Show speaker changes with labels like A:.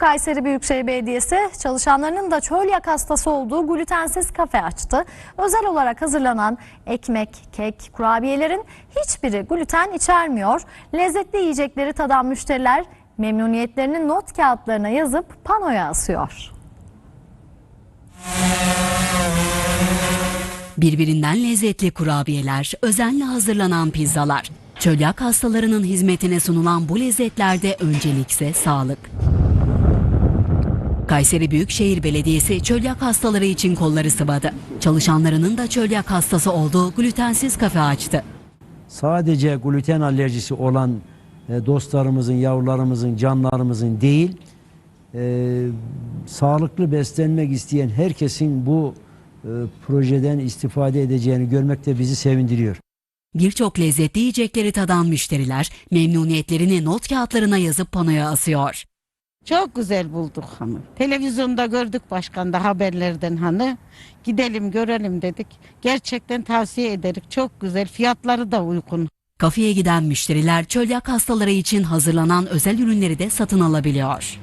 A: Kayseri Büyükşehir Belediyesi çalışanlarının da çölyak hastası olduğu glutensiz kafe açtı. Özel olarak hazırlanan ekmek, kek, kurabiyelerin hiçbiri gluten içermiyor. Lezzetli yiyecekleri tadan müşteriler memnuniyetlerini not kağıtlarına yazıp panoya asıyor.
B: Birbirinden lezzetli kurabiyeler, özenle hazırlanan pizzalar. Çölyak hastalarının hizmetine sunulan bu lezzetlerde öncelikse sağlık. Kayseri Büyükşehir Belediyesi çölyak hastaları için kolları sıvadı. Çalışanlarının da çölyak hastası olduğu glutensiz kafe açtı.
C: sadece gluten alerjisi olan e, dostlarımızın, yavrularımızın, canlarımızın değil, e, sağlıklı beslenmek isteyen herkesin bu e, projeden istifade edeceğini görmek de bizi sevindiriyor.
B: Birçok lezzetli yiyecekleri tadan müşteriler memnuniyetlerini not kağıtlarına yazıp panoya asıyor.
D: Çok güzel bulduk hani. Televizyonda gördük başkanda haberlerden hani. Gidelim görelim dedik. Gerçekten tavsiye ederik. Çok güzel. Fiyatları da uygun.
B: Kafeye giden müşteriler çölyak hastaları için hazırlanan özel ürünleri de satın alabiliyor.